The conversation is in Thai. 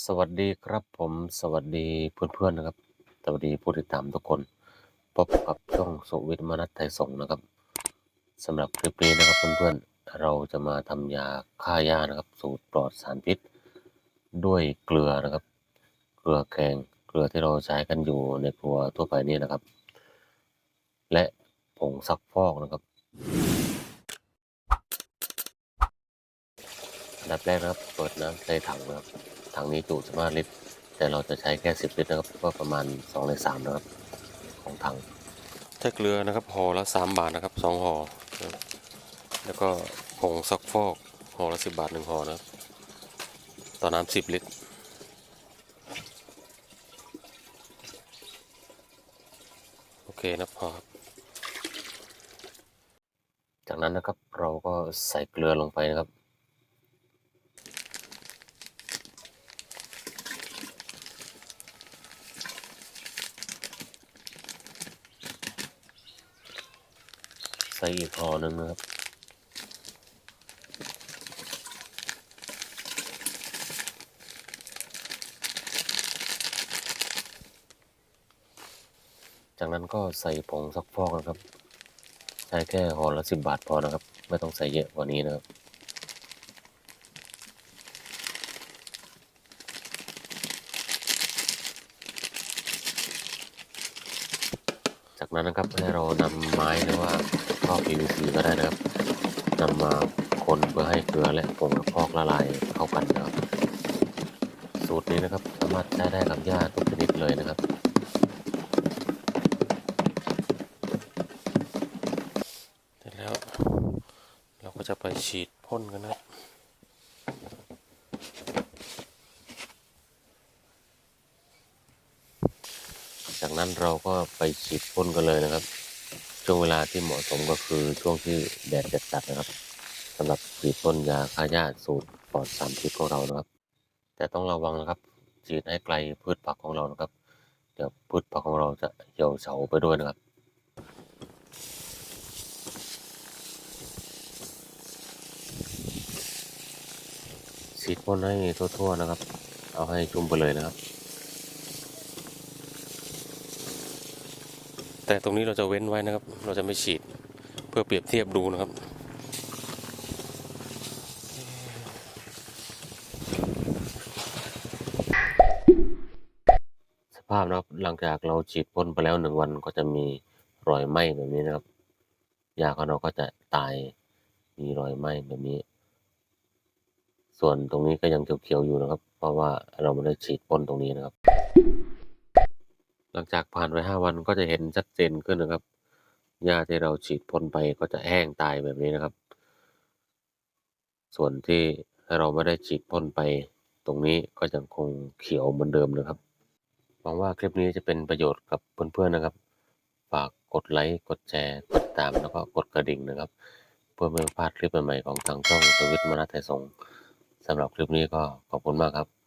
สวัสดีครับผมสวัสดีเพื่อนๆนะครับ สวัสดีผู้ติดตามทุกคนพบกับช่องสุวิทย์มนัสไทยสงนะครับสำหรับคลิปนี้นะครับเพื่อนๆเราจะมาทำยาฆ่าหญ้านะครับ สูตรปลอดสารพิษ ด้วยเกลือนะครับ เกลือแกงเกลือที่เราใช้กันอยู่ในครัวทั่วไปนี่นะครับ และผงซักฟอกนะครับดับแรกนะครับ เปิดน้ำใส่ถังนะครับ ถังนี้จุ15ลิตร แต่เราจะใช้แค่ 10 ลิตรนะครับก็ประมาณ 2 ใน3นะครับของถังใช้เกลือนะครับห่อละ 3 บาทนะครับ2ห่อนะครับแล้วก็ผงซักฟอกห่อละ 10 บาท1ห่อนะครับต่อน้ำ10 ลิตรโอเคนะพอครับจากนั้นนะครับเราก็ใส่เกลือลงไปนะครับ ส่อีกห่อหนึ่งนะครับ จากนั้นก็ใส่ผงซักฟอกนะครับ ใช้แค่ห่อละสิบบาทพอนะครับ ไม่ต้องใส่เยอะกว่านี้นะครับ จากนั้นนะครับให้เรานำไม้หรือว่าท่อ PVC ก็ได้นะครับนำมาคนเพื่อให้เกลือและผงซักฟอกละลายเข้ากันนะครับสูตรนี้นะครับสามารถใช้ได้กับหญ้าทุกชนิดเลยนะครับเสร็จแล้ว เราก็จะไปฉีดพ่นกันนะครับ จากนั้นเราก็ไปฉีดพ่นกันเลยนะครับ ช่วงเวลาที่เหมาะสมก็คือช่วงที่แดดจัดๆนะครับสำหรับฉีดพ่นยาฆ่าหญ้าสูตรปลอดสารพิษของเรานะครับ แต่ต้องระวังนะครับฉีดให้ไกลพืชผักของเรานะครับ เดี๋ยวพืชผักของเราจะเหี่ยวเฉาไปด้วยนะครับฉีดพ่นให้ทั่วๆนะครับ เอาให้ชุ่มไปเลยนะครับ แต่ตรงนี้เราจะเว้นไว้นะครับ เราจะไม่ฉีดเพื่อเปรียบเทียบดูนะครับสภาพนะครับหลังจากเราฉีดพ่นไปแล้วหนึ่งวันก็จะมีรอยไหม้แบบนี้นะครับยาของเราก็จะตายมีรอยไหม้แบบนี้ ส่วนตรงนี้ก็ยังเขียวๆอยู่นะครับ เพราะว่าเราไม่ได้ฉีดพ่นตรงนี้นะครับ หลังจากผ่านไปห้าวันก็จะเห็นชัดเจนขึ้นนะครับ หญ้าที่เราฉีดพ่นไปก็จะแห้งตายแบบนี้นะครับ ส่วนที่เราไม่ได้ฉีดพ่นไปตรงนี้ก็ยังคงเขียวเหมือนเดิมนะครับ หวังว่าคลิปนี้จะเป็นประโยชน์กับเพื่อนๆนะครับ ฝากกดไลค์ กดแชร์ กดติดตาม แล้วก็กดกระดิ่งนะครับ เพื่อไม่พลาดคลิปใหม่ๆของทางช่องสวิตมานัสไทยสงสำหรับคลิปนี้ก็ขอบคุณมากครับ